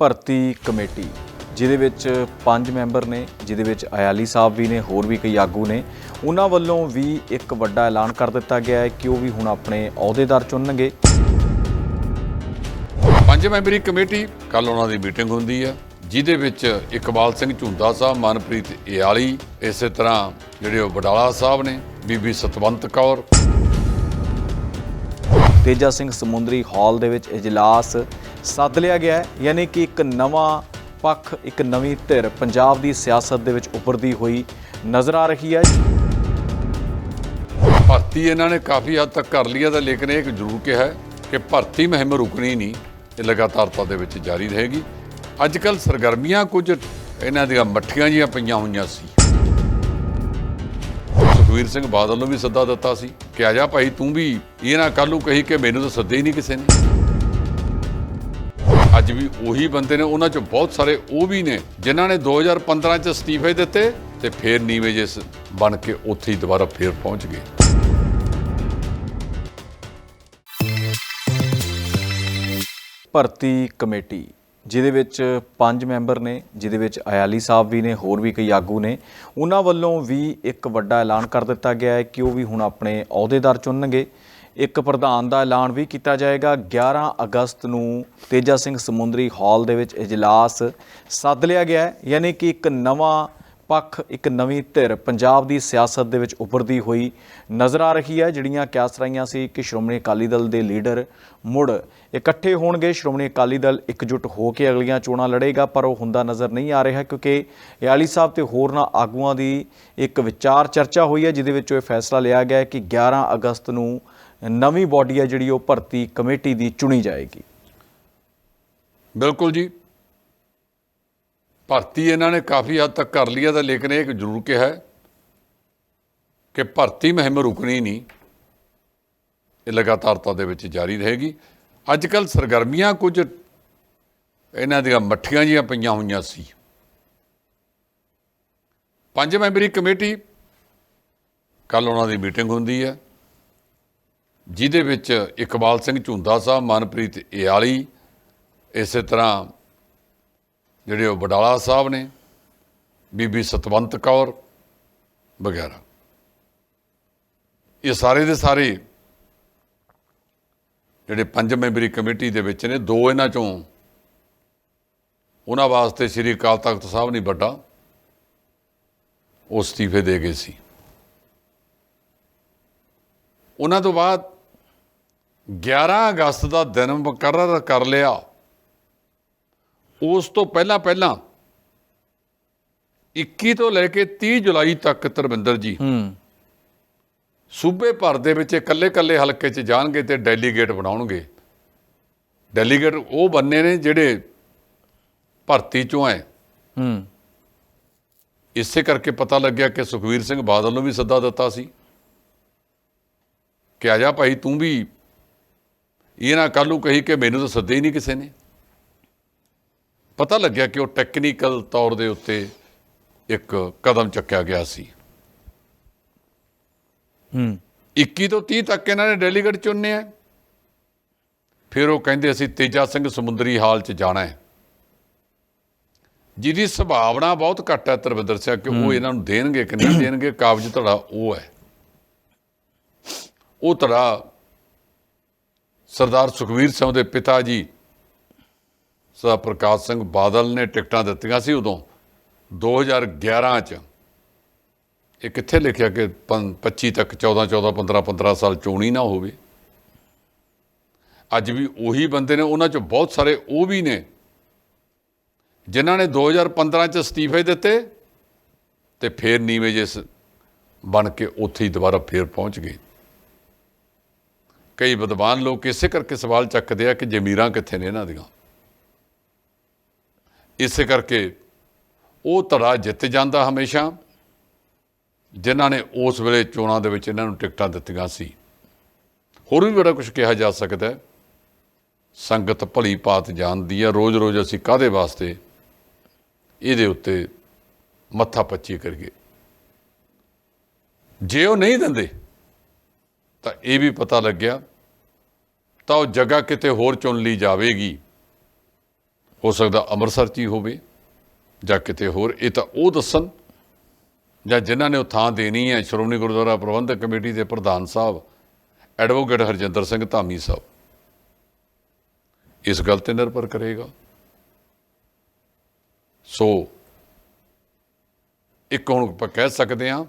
ਭਰਤੀ ਕਮੇਟੀ ਜਿਹਦੇ ਵਿੱਚ ਪੰਜ ਮੈਂਬਰ ਨੇ ਜਿਹਦੇ ਵਿੱਚ ਅਯਾਲੀ ਸਾਹਿਬ ਵੀ ਨੇ ਹੋਰ ਵੀ ਕਈ ਆਗੂ ਨੇ ਉਹਨਾਂ ਵੱਲੋਂ ਵੀ ਇੱਕ ਵੱਡਾ ਐਲਾਨ ਕਰ ਦਿੱਤਾ ਗਿਆ ਹੈ ਕਿ ਉਹ ਵੀ ਹੁਣ ਆਪਣੇ ਅਹੁਦੇਦਾਰ ਚੁਣਨਗੇ। ਪੰਜ ਮੈਂਬਰੀ ਕਮੇਟੀ ਕੱਲ ਉਹਨਾਂ ਦੀ ਮੀਟਿੰਗ ਹੁੰਦੀ ਹੈ ਜਿਹਦੇ ਵਿੱਚ ਇਕਬਾਲ ਸਿੰਘ ਝੁੰਦਾ ਸਾਹਿਬ ਮਨਪ੍ਰੀਤ ਇਆਲੀ ਇਸੇ ਤਰ੍ਹਾਂ ਜਿਹੜੇ ਉਹ ਬਡਾਲਾ ਸਾਹਿਬ ਨੇ ਬੀਬੀ ਸਤਵੰਤ ਕੌਰ। ਤੇਜਾ ਸਿੰਘ ਸਮੁੰਦਰੀ ਹਾਲ ਦੇ ਵਿੱਚ ਇਜਲਾਸ ਸੱਦ ਲਿਆ ਗਿਆ ਹੈ, ਯਾਨੀ ਕਿ ਇੱਕ ਨਵਾਂ ਪੱਖ, ਇੱਕ ਨਵੀਂ ਧਿਰ ਪੰਜਾਬ ਦੀ ਸਿਆਸਤ ਦੇ ਵਿੱਚ ਉੱਭਰਦੀ ਹੋਈ ਨਜ਼ਰ ਆ ਰਹੀ ਹੈ। ਭਰਤੀ ਇਹਨਾਂ ਨੇ ਕਾਫੀ ਹੱਦ ਤੱਕ ਕਰ ਲਿਆ ਤਾਂ ਲੇਕਿਨ ਇਹ ਜ਼ਰੂਰ ਕਿਹਾ ਹੈ ਕਿ ਭਰਤੀ ਮੁਹਿੰਮ ਰੁਕਣੀ ਨਹੀਂ, ਇਹ ਲਗਾਤਾਰਤਾ ਦੇ ਵਿੱਚ ਜਾਰੀ ਰਹੇਗੀ। ਅੱਜ ਕੱਲ ਸਰਗਰਮੀਆਂ ਕੁਝ ਇਹਨਾਂ ਦੀਆਂ ਮੱਠੀਆਂ ਜੀਆਂ ਪਈਆਂ ਹੋਈਆਂ ਸੀ। ਸੁਖਵੀਰ ਸਿੰਘ ਬਾਦਲ ਨੂੰ ਵੀ ਸੱਦਾ ਦਿੱਤਾ ਸੀ ਕਿ ਆ ਜਾ ਭਾਈ, ਤੂੰ ਵੀ ਇਹ ਨਾ ਕੱਲ੍ਹ ਨੂੰ ਕਹੀ ਕਿ ਮੈਨੂੰ ਤਾਂ ਸੱਦੇ ਹੀ ਨਹੀਂ ਕਿਸੇ ਨੇ। ਅੱਜ ਵੀ ਉਹੀ ਬੰਦੇ ਨੇ ਉਹਨਾਂ ਚੋਂ ਬਹੁਤ ਸਾਰੇ ਉਹ ਵੀ ਨੇ, ਜਿਨ੍ਹਾਂ ਨੇ 2015 ਚ ਅਸਤੀਫੇ ਦਿੱਤੇ ਤੇ ਫੇਰ ਨੀਵੇਂ ਜੇ ਬਣ ਕੇ ਉੱਥੇ ਹੀ ਦੁਬਾਰਾ ਫੇਰ ਪਹੁੰਚ ਗਏ। ਭਰਤੀ ਕਮੇਟੀ, ਜਿਹਦੇ ਵਿੱਚ ਪੰਜ ਮੈਂਬਰ ਨੇ, ਜਿਹਦੇ ਵਿੱਚ ਅਯਾਲੀ ਸਾਹਿਬ ਵੀ ਨੇ, ਹੋਰ ਵੀ ਕਈ ਆਗੂ ਨੇ, ਉਹਨਾਂ ਵੱਲੋਂ ਵੀ ਇੱਕ ਵੱਡਾ ਐਲਾਨ ਕਰ ਦਿੱਤਾ ਗਿਆ ਹੈ ਕਿ ਉਹ ਵੀ ਹੁਣ ਆਪਣੇ ਅਹੁਦੇਦਾਰ ਚੁਣਨਗੇ। ਇੱਕ ਪ੍ਰਧਾਨ ਦਾ ਐਲਾਨ ਵੀ ਕੀਤਾ ਜਾਏਗਾ। 11 ਅਗਸਤ ਨੂੰ ਤੇਜਾ ਸਿੰਘ ਸਮੁੰਦਰੀ ਹਾਲ ਦੇ ਵਿੱਚ ਇਜਲਾਸ ਸੱਦ ਲਿਆ ਗਿਆ ਹੈ। ਯਾਨੀ ਕਿ ਇੱਕ ਨਵਾਂ ਪੱਖ, ਇੱਕ ਨਵੀਂ ਧਿਰ ਪੰਜਾਬ ਦੀ ਸਿਆਸਤ ਦੇ ਵਿੱਚ ਉੱਭਰਦੀ ਹੋਈ ਨਜ਼ਰ ਆ ਰਹੀ ਹੈ, ਜਿਹੜੀਆਂ ਕਿਆਸ ਰਹੀਆਂ ਸੀ ਕਿ ਸ਼੍ਰੋਮਣੀ ਅਕਾਲੀ ਦਲ ਦੇ ਲੀਡਰ ਮੁੜ ਇਕੱਠੇ ਹੋਣਗੇ। ਸ਼੍ਰੋਮਣੀ ਅਕਾਲੀ ਦਲ ਇਕਜੁੱਟ ਹੋ ਕੇ ਅਗਲੀਆਂ ਚੋਣਾਂ ਲੜੇਗਾ, ਪਰ ਉਹ ਹੁੰਦਾ ਨਜ਼ਰ ਨਹੀਂ ਆ ਰਿਹਾ ਕਿਉਂਕਿ ਯਾਲੀ ਸਾਹਿਬ ਤੇ ਹੋਰਨਾਂ ਆਗੂਆਂ ਦੀ ਇੱਕ ਵਿਚਾਰ ਚਰਚਾ ਹੋਈ ਹੈ, ਜਿਹਦੇ ਵਿੱਚ ਇਹ ਫੈਸਲਾ ਲਿਆ ਗਿਆ ਹੈ ਕਿ 11 ਅਗਸਤ ਨੂੰ ਨਵੀਂ ਬਾਡੀ ਹੈ ਜਿਹੜੀ ਉਹ ਭਰਤੀ ਕਮੇਟੀ ਦੀ ਚੁਣੀ ਜਾਏਗੀ। ਬਿਲਕੁਲ ਜੀ। ਭਰਤੀ ਇਹਨਾਂ ਨੇ ਕਾਫੀ ਹੱਦ ਤੱਕ ਕਰ ਲਈ ਹੈ ਤਾਂ ਲੇਕਿਨ ਇਹ ਜ਼ਰੂਰ ਕਿਹਾ ਹੈ ਕਿ ਭਰਤੀ ਮੁਹਿੰਮ ਰੁਕਣੀ ਨਹੀਂ। ਇਹ ਲਗਾਤਾਰਤਾ ਦੇ ਵਿੱਚ ਜਾਰੀ ਰਹੇਗੀ। ਅੱਜ ਕੱਲ ਸਰਗਰਮੀਆਂ ਕੁਝ ਇਹਨਾਂ ਦੀਆਂ ਮੱਠੀਆਂ ਜੀਆਂ ਪਈਆਂ ਹੋਈਆਂ ਸੀ। ਪੰਜ ਮੈਂਬਰੀ ਕਮੇਟੀ ਕੱਲ ਉਹਨਾਂ ਦੀ ਮੀਟਿੰਗ ਹੁੰਦੀ ਹੈ। ਜਿਹਦੇ ਵਿੱਚ ਇਕਬਾਲ ਸਿੰਘ ਝੁੰਦਾ ਸਾਹਿਬ, ਮਨਪ੍ਰੀਤ ਏਆਲੀ ਇਸੇ ਤਰ੍ਹਾਂ ਜਿਹੜੇ ਉਹ ਬਡਾਲਾ ਸਾਹਿਬ ਨੇ, ਬੀਬੀ ਸਤਵੰਤ ਕੌਰ ਵਗੈਰਾ। ਇਹ ਸਾਰੇ ਦੇ ਸਾਰੇ ਜਿਹੜੇ ਪੰਜ ਮੈਂਬਰੀ ਕਮੇਟੀ ਦੇ ਵਿੱਚ ਨੇ, ਦੋ ਇਹਨਾਂ ਚੋਂ ਉਹਨਾਂ ਵਾਸਤੇ ਸ੍ਰੀ ਅਕਾਲ ਤਖਤ ਸਾਹਿਬ ਨਹੀਂ ਵੱਡਾ ਉਹ ਅਸਤੀਫੇ ਦੇ ਗਏ ਸੀ। ਉਹਨਾਂ ਤੋਂ ਬਾਅਦ 11 ਅਗਸਤ ਦਾ ਦਿਨ ਮੁਕਰਰ ਕਰ ਲਿਆ। ਉਸ ਤੋਂ ਪਹਿਲਾਂ ਪਹਿਲਾਂ 21 ਤੋਂ ਲੈ ਕੇ 30 ਜੁਲਾਈ ਤੱਕ ਧਰਮਿੰਦਰ ਜੀ ਹੂੰ। ਸੂਬੇ ਭਰ ਦੇ ਵਿੱਚ ਇਕੱਲੇ-ਇਕੱਲੇ ਹਲਕੇ 'ਚ ਜਾਣਗੇ ਤੇ ਡੈਲੀਗੇਟ ਬਣਾਉਣਗੇ। ਡੈਲੀਗੇਟ ਉਹ ਬੰਨੇ ਨੇ ਜਿਹੜੇ ਭਰਤੀ ਚੋਂ ਹੈ ਹੂੰ। ਇਸੇ ਕਰਕੇ ਪਤਾ ਲੱਗਿਆ ਕਿ ਸੁਖਵੀਰ ਸਿੰਘ ਬਾਦਲ ਨੂੰ ਵੀ ਸੱਦਾ ਦਿੱਤਾ ਸੀ। ਕਿ ਆ ਜਾ ਭਾਈ ਤੂੰ ਵੀ ਇਹ ਨਾ ਕੱਲ੍ਹ ਨੂੰ ਕਹੀ ਕਿ ਮੈਨੂੰ ਤਾਂ ਸੱਦੇ ਹੀ ਨਹੀਂ ਕਿਸੇ ਨੇ। ਪਤਾ ਲੱਗਿਆ ਕਿ ਉਹ ਟੈਕਨੀਕਲ ਤੌਰ ਦੇ ਉੱਤੇ ਇੱਕ ਕਦਮ ਚੱਕਿਆ ਗਿਆ ਸੀ। ਹੂੰ। 21 ਤੋਂ 30 ਤੱਕ ਇਹਨਾਂ ਨੇ ਡੈਲੀਗੇਟ ਚੁਣਨੇ ਆ। ਫਿਰ ਉਹ ਕਹਿੰਦੇ ਅਸੀਂ ਤੇਜਾ ਸਿੰਘ ਸਮੁੰਦਰੀ ਹਾਲ 'ਚ ਜਾਣਾ ਹੈ। ਜਿਹਦੀ ਸੰਭਾਵਨਾ ਬਹੁਤ ਘੱਟ ਹੈ ਤਰਵਿੰਦਰ ਸਿੰਘ ਕਿ ਉਹ ਇਹਨਾਂ ਨੂੰ ਦੇਣਗੇ ਕਿ ਨਹੀਂ ਦੇਣਗੇ ਕਾਬਜ ਧੜਾ ਉਹ ਹੈ। ਉਹ ਧੜਾ ਸਰਦਾਰ ਸੁਖਵੀਰ ਸਿੰਘ ਦੇ ਪਿਤਾ ਜੀ, ਸਰ ਪ੍ਰਕਾਸ਼ ਸਿੰਘ ਬਾਦਲ ਨੇ ਟਿਕਟਾਂ ਦਿੱਤੀਆਂ ਸੀ ਉਦੋਂ 2011 ਚ। ਇਹ ਕਿੱਥੇ ਲਿਖਿਆ ਕਿ ਪੰ- 25 ਤੱਕ 14 14 15 15 ਸਾਲ ਚੋਣੀ ਨਾ ਹੋਵੇ? ਅੱਜ ਵੀ ਉਹੀ ਬੰਦੇ ਨੇ, ਉਹਨਾਂ ਚੋਂ ਬਹੁਤ ਸਾਰੇ ਉਹ ਵੀ ਨੇ, ਜਿਨ੍ਹਾਂ ਨੇ 2015 ਚ ਅਸਤੀਫੇ ਦਿੱਤੇ ਤੇ ਫੇਰ ਨੀਵੇਂ ਜੇ ਸ- ਬਣ ਕੇ ਉੱਥੇ ਹੀ ਦੁਬਾਰਾ ਫੇਰ ਪਹੁੰਚ ਗਏ। ਕਈ ਵਿਦਵਾਨ ਲੋਕ ਇਸੇ ਕਰਕੇ ਸਵਾਲ ਚੱਕਦੇ ਆ ਕਿ ਜ਼ਮੀਰਾਂ ਕਿੱਥੇ ਨੇ ਇਹਨਾਂ ਦੀਆਂ? ਇਸੇ ਕਰਕੇ ਉਹ ਧੜਾ ਜਿੱਤ ਜਾਂਦਾ ਹਮੇਸ਼ਾ, ਜਿਨ੍ਹਾਂ ਨੇ ਉਸ ਵੇਲੇ ਚੋਣਾਂ ਦੇ ਵਿੱਚ ਇਹਨਾਂ ਨੂੰ ਟਿਕਟਾਂ ਦਿੱਤੀਆਂ ਸੀ। ਹੋਰ ਵੀ ਬੜਾ ਕੁਝ ਕਿਹਾ ਜਾ ਸਕਦਾ ਸੰਗਤ ਭਲੀ ਭਾਤ ਜਾਣਦੀ ਹੈ ਰੋਜ਼-ਰੋਜ਼ ਅਸੀਂ ਕਾਦੇ ਵਾਸਤੇ ਇਹਦੇ ਉੱਤੇ ਮੱਥਾ ਪੱਚੀ ਕਰੀਏ? ਜੇ ਉਹ ਨਹੀਂ ਦਿੰਦੇ, ਤਾਂ ਇਹ ਵੀ ਪਤਾ ਲੱਗਿਆ ਤਾਂ ਉਹ ਜਗ੍ਹਾ ਕਿਤੇ ਹੋਰ ਚੁਣ ਲਈ ਜਾਵੇਗੀ। ਹੋ ਸਕਦਾ ਅੰਮ੍ਰਿਤਸਰ 'ਚ ਹੀ ਹੋਵੇ ਜਾਂ ਕਿਤੇ ਹੋਰ। ਇਹ ਤਾਂ ਉਹ ਦੱਸਣ ਜਾਂ ਜਿਨ੍ਹਾਂ ਨੇ ਉਹ ਥਾਂ ਦੇਣੀ ਹੈ। ਸ਼੍ਰੋਮਣੀ ਗੁਰਦੁਆਰਾ ਪ੍ਰਬੰਧਕ ਕਮੇਟੀ ਦੇ ਪ੍ਰਧਾਨ ਸਾਹਿਬ, ਐਡਵੋਕੇਟ ਹਰਜਿੰਦਰ ਸਿੰਘ ਧਾਮੀ ਸਾਹਿਬ। ਇਸ ਗੱਲ ਤੇ ਨਿਰਭਰ ਕਰੇਗਾ। ਸੋ, ਇੱਕ ਹੁਣ ਆਪਾਂ ਕਹਿ ਸਕਦੇ ਹਾਂ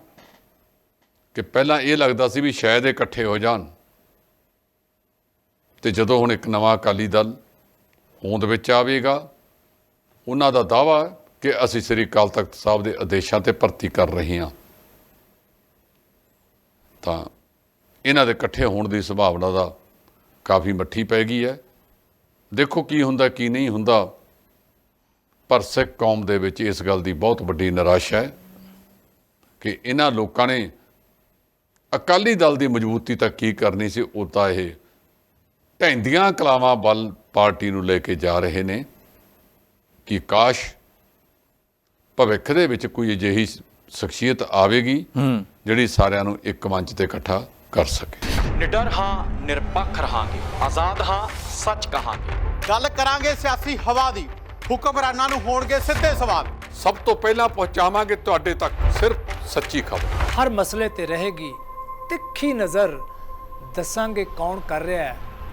ਕਿ ਪਹਿਲਾਂ ਇਹ ਲੱਗਦਾ ਸੀ ਵੀ ਸ਼ਾਇਦ ਇਹ ਇਕੱਠੇ ਹੋ ਜਾਣ। ਤੇ ਜਦੋਂ ਹੁਣ ਇੱਕ ਨਵਾਂ ਅਕਾਲੀ ਦਲ ਹੋਂਦ ਵਿੱਚ ਆਵੇਗਾ, ਉਹਨਾਂ ਦਾ ਦਾਵਾ ਕਿ ਅਸੀਂ ਸ੍ਰੀ ਅਕਾਲ ਤਖਤ ਸਾਹਿਬ ਦੇ ਆਦੇਸ਼ਾਂ ਤੇ ਭਰਤੀ ਕਰ ਰਹੇ ਹਾਂ। ਤਾਂ ਇਹਨਾਂ ਦੇ ਇਕੱਠੇ ਹੋਣ ਦੀ ਸੰਭਾਵਨਾ ਦਾ ਕਾਫੀ ਮੱਠੀ ਪੈ ਗਈ ਹੈ। ਦੇਖੋ ਕੀ ਹੁੰਦਾ, ਕੀ ਨਹੀਂ ਹੁੰਦਾ। ਪਰ ਸਿੱਖ ਕੌਮ ਦੇ ਵਿੱਚ ਇਸ ਗੱਲ ਦੀ ਬਹੁਤ ਵੱਡੀ ਨਿਰਾਸ਼ਾ ਹੈ ਕਿ ਇਹਨਾਂ ਲੋਕਾਂ ਨੇ ਅਕਾਲੀ ਦਲ ਦੀ ਮਜ਼ਬੂਤੀ ਤੱਕ ਕੀ ਕਰਨੀ ਸੀ, ਉਹ ਤਾਂ ਇਹ ਢੈਂਦੀਆਂ ਕਲਾਵਾਂ ਵੱਲ ਪਾਰਟੀ ਨੂੰ ਲੈ ਕੇ ਜਾ ਰਹੇ ਨੇ ਕਿ ਕਾਸ਼ ਭਵਿੱਖ ਦੇ ਵਿੱਚ ਕੋਈ ਅਜਿਹੀ ਸ਼ਖਸੀਅਤ ਆਵੇਗੀ ਜਿਹੜੀ ਸਾਰਿਆਂ ਨੂੰ ਇੱਕ ਮੰਚ ਤੇ ਇਕੱਠਾ ਕਰ ਸਕੇ। ਨਿਡਰ ਹਾਂ ਨਿਰਪੱਖ ਰਹਾਂਗੇ। ਆਜ਼ਾਦ ਹਾਂ ਸੱਚ ਕਹਾਂਗੇ। ਗੱਲ ਕਰਾਂਗੇ ਸਿਆਸੀ ਹਵਾ ਦੀ। ਹੁਕਮਰਾਨਾਂ ਨੂੰ ਹੋਣਗੇ ਸਿੱਧੇ ਸਵਾਲ। ਸਭ ਤੋਂ ਪਹਿਲਾਂ ਪਹੁੰਚਾਵਾਂਗੇ ਤੁਹਾਡੇ ਤੱਕ ਸਿਰਫ ਸੱਚੀ ਖਬਰ। ਹਰ ਮਸਲੇ ਤੇ ਰਹੇਗੀ ਤਿੱਖੀ ਨਜ਼ਰ। ਦੱਸਾਂਗੇ ਕੌਣ ਕਰ ਰਿਹਾ ਹੈ।